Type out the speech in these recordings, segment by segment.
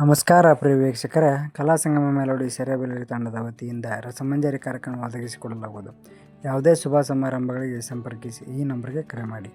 ನಮಸ್ಕಾರ ಪ್ರಿಯ ವೀಕ್ಷಕರೇ. ಕಲಾ ಸಂಗಮ ಮೆಲೋಡಿ ಸೆರೆಬೆಲರಿ ತಂಡದ ವತಿಯಿಂದ ರಸಮಂಜರಿ ಕಾರ್ಯಕ್ರಮ ಒದಗಿಸಿಕೊಡಲಾಗುವುದು. ಯಾವುದೇ ಶುಭ ಸಮಾರಂಭಗಳಿಗೆ ಸಂಪರ್ಕಿಸಿ ಈ ನಂಬರ್ಗೆ ಕರೆ ಮಾಡಿ.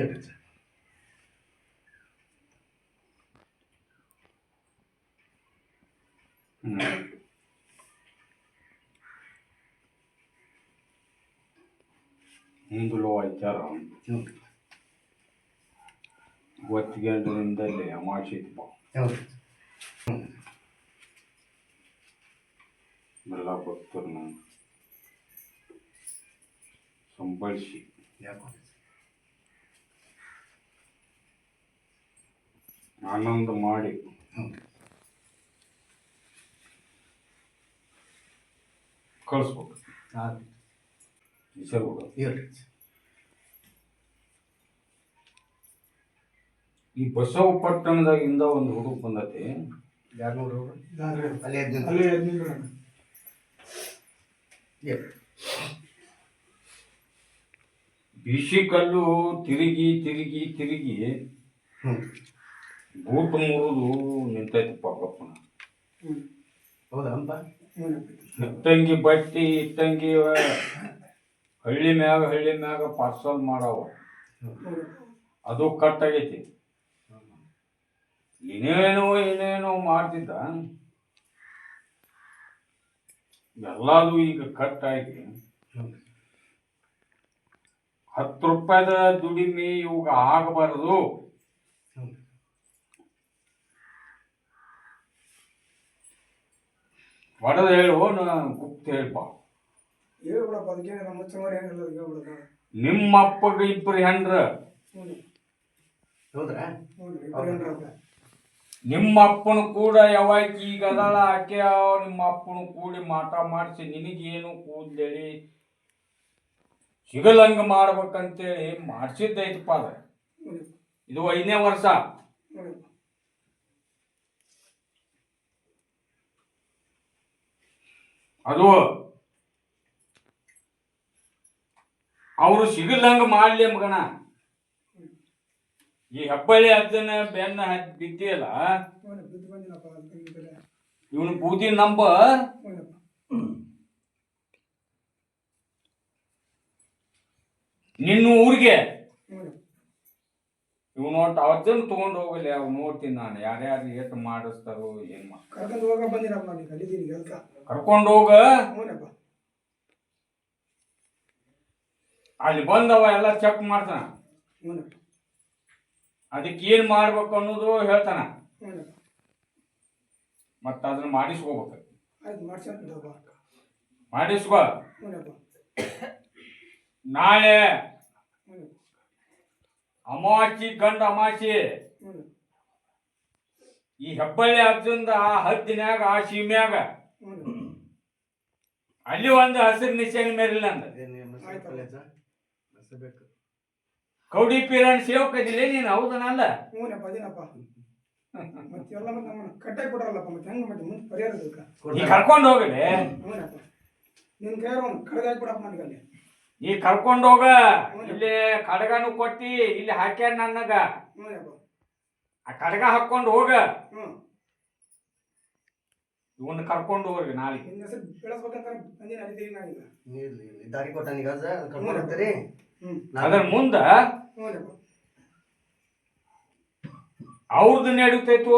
ಹೇಳ್ರಿ ಸರ್ ಹಿಂದುಳು ವಿಚಾರ ಹ್ಞೂ ಒತ್ತಿಗೆಂಡರಿಂದಲೇ ಅಮಾಶೆ ಇತ್ತು ಹೌದು ಎಲ್ಲ ಭಕ್ತರು ನಾನು ಸಂಬಳಿಸಿ ಆನಂದ ಮಾಡಿ. ಕಳಿಸ್ಬೇಕು ಈ ಬಸವ ಪಟ್ಟಣದಾಗಿಂದ ಒಂದು ಹುಡುಗ ಬಂದತಿ. ಯಾರು ನೋಡ್ರಿ? ಅಲ್ಲಿ ಬಿಸಿ ಕಲ್ಲು ತಿರುಗಿ ತಿರುಗಿ ತಿರುಗಿ ಬೂಟ್ ಮುರಿದು ನಿಂತೈತಿ ಪಾಪಪ್ಪನ. ಇಟ್ಟಂಗಿ ಬಟ್ಟಿ ಇಟ್ಟಂಗಿ ಹಳ್ಳಿ ಮ್ಯಾಗ ಹಳ್ಳಿ ಮ್ಯಾಗ ಪಾರ್ಸಲ್ ಮಾಡವ. ಅದು ಕಟ್ ಆಗೈತಿ. ಏನೇನೋ ಏನೇನೋ ಮಾಡ್ತಿದ್ದ. ಎಲ್ಲಾದು ಈಗ ಕಟ್ ಆಗಿ. ಹೌದು ಹತ್ತು ರೂಪಾಯಿದ ದುಡಿಮೆ ಇವಾಗ ಆಗಬಾರದು. ಹೊಡೆದ ಹೇಳು ನಾನು ಗುಪ್ತ ಹೇಳ್ಪ ಹೇಳ್ಬಿಡಪ್ಪ ಅದಕ್ಕೆ ನಮ್ಮ ಚಮರ ಏನಿಲ್ಲ ಅದಕ್ಕೆ ನಿಮ್ಮ ಅಪ್ಪಗೆ ಇಬ್ಬರು ಹೆಂಡ್ರ. ಹೌದ್ರಾ? ನಿಮ್ಮ ಅಪ್ಪನು ಕೂಡ ಯಾವಾಗ ಈಗ ಅದಲ್ಲ ಆಕೆ ನಿಮ್ಮ ಅಪ್ಪನು ಕೂಡಿ ಮಾಟ ಮಾಡಿಸಿ ನಿನಗೇನು ಕೂದಲೇಳಿ? ಸಿಗಲಂಗ ಮಾಡ್ಬೇಕಂತೇಳಿ ಮಾಡಿಸಿದ್ದೈತಪ್ಪ ಅದ. ಇದು ಐದನೇ ವರ್ಷ. ಅದು ಅವರು ಸಿಗಲ್ದಂಗ ಮಾಡ್ಲಿ ಮಗಣ ಈ ಹೆಬ್ಬಳ್ಳಿ ಅದನ್ನ ಬೆನ್ನ ಹತ್ತಿ ಇವನು ಬೂದಿ ನಂಬ ನಿನ್ನ ಊರಿಗೆ ನೋಟ್ ಅವತ್ತನ್ನು ತಗೊಂಡು ಹೋಗಲಿ ಅವ್ ನೋಡ್ತೀನಿ ನಾನು. ಯಾರ್ಯಾರು ಏಟ್ ಮಾಡಿಸ್ತಾರೋ ಏನ್ ಮಾಡ ಕರ್ಕೊಂಡು ಹೋಗ ಬಂದಿನಪ್ಪ ನಾನು ಕಲಿತೀನಿ ಕೆಲಸ. ಕರ್ಕೊಂಡು ಹೋಗ. ಹ್ಞೂನಪ್ಪ ಅಲ್ಲಿ ಬಂದವ ಎಲ್ಲ ಚೆಕ್ ಮಾಡ್ತಾನ. ಹ್ಞೂನಪ್ಪ ಅದಕ್ಕೆ ಏನ್ ಮಾಡ್ಬೇಕು ಅನ್ನೋದು ಹೇಳ್ತಾನ. ಹ್ಞೂನಪ್ಪ ಮತ್ತ ಅದನ್ನ ಮಾಡಿಸ್ಕೋಬೇಕು. ಆಯ್ತು ಮಾಡಿಸ್ಕೋ. ಹ್ಞೂನಪ್ಪ ನಾಳೆ ಹ್ಞೂ ಅಮಾಚಿ ಗಂಡ ಅಮಾಚಿ ಹ್ಞೂ ಈ ಹೆಬ್ಬಳ್ಳಿ ಅರ್ಜುನ್ದ ಆ ಹದ್ದಿನ್ಯಾಗ ಆ ಸೀಮ್ಯಾಗ. ಅಲ್ಲಿ ಒಂದು ಹಸಿರು ನಿಶಾನೆ ಮೇರಿಲ್ಲ ಅಂದ ಕೌಡಿ ಪೀರನ್ ಸೇವಕದಿಲ್ಲ ನೀನು? ಹೌದನಲ್ಲ ಹ್ಞೂನಪ್ಪ ಅದೇನಪ್ಪ? ಮತ್ತೆ ಎಲ್ಲ ಮತ್ತೆ ನಮ್ಮನ್ನ ಕಟ್ಟಾಗಿ ಕೊಡರಲ್ಲಪ್ಪ ಮತ್ತೆ ಹೆಂಗೆ ಮತ್ತೆ ಮುಂದೆ ಪರಿಹಾರ ಅದಕ್ಕೆ ನೀ. ಕರ್ಕೊಂಡು ಹೋಗಲಿ. ಹ್ಞೂನಪ್ಪ. ನಿನ್ನ ಕೈಯಾರ ಒಂದು ಕಡ್ಗ ಬಿಡಪ್ಪ ನನಗೆ ಅಲ್ಲಿ ಈ ಕರ್ಕೊಂಡು ಹೋಗ. ಇಲ್ಲಿ ಕಡಗನು ಕೊಟ್ಟಿ ಇಲ್ಲಿ ಹಾಕ್ಯಾರ ನನ್ನಗ. ಆ ಕಡಗ ಹಾಕೊಂಡು ಹೋಗ. ಹ್ಞೂ ಇವನ್ನ ಕರ್ಕೊಂಡು ಹೋಗ್ರಿ ನಾಳೆ. ದಾರಿ ಕರ್ಕೊಂಡು ಹೋಗ್ತೀರಿ? ಅದ್ರ ಮುಂದ ಅವ್ರದ್ದು ನೆಡುತ್ತೈತು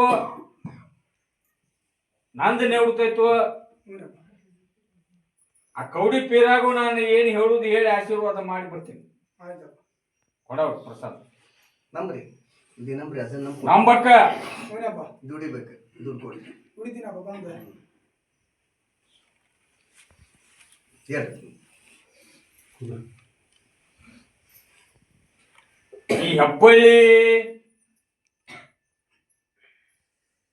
ನಂದು ನೆಡುತ್ತೈತು ಆ ಕೌಡಿ ಪೀರಾಗು ನಾನು ಏನು ಹೇಳುದು ಹೇಳಿ ಆಶೀರ್ವಾದ ಮಾಡಿ ಬರ್ತೀನಿ. ಆಯ್ತು. ಕೊಡವ್ರಿ ಪ್ರಸಾದ್. ನಂಬ್ರಿ. ಇದು ನಂಬ್ರಿ ಅದನ್ನ ನಂಬ್ರಿ ನಂಬಕ್ಕ ದುಡಿಬೇಕು ದುಡ್ಡು ಕೊಡಿ. ಕುಡಿತೀನಪ್ಪ ಬಂದು. ಈ ಹೆಬ್ಬಳ್ಳಿ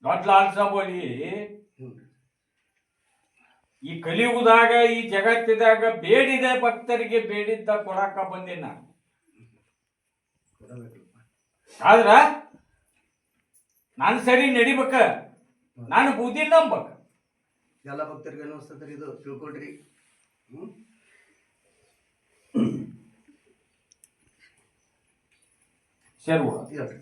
ದೊಡ್ಡ ಲಾಲ್ ಸಾಬ್ ಈ ಕಲಿಯುಗದಾಗ ಈ ಜಗತ್ತಿದಾಗ ಬೇಡಿದೆ ಭಕ್ತರಿಗೆ ಬೇಡಿದ್ದ ಕೊಡಾಕ ಬಂದಿನ? ಆದ್ರ ನಾನು ಸರಿ ನಡಿಬೇಕ? ನಾನು ಬುದ್ಧಿ ನಂಬಕ? ಎಲ್ಲ ಭಕ್ತರಿಗೆ ಅನ್ನಿಸ್ತದ್ರಿ ಇದು ತಿಳ್ಕೊಡ್ರಿ ಸೇರ್ಬಿಡ ಹೇಳ್ರಿ.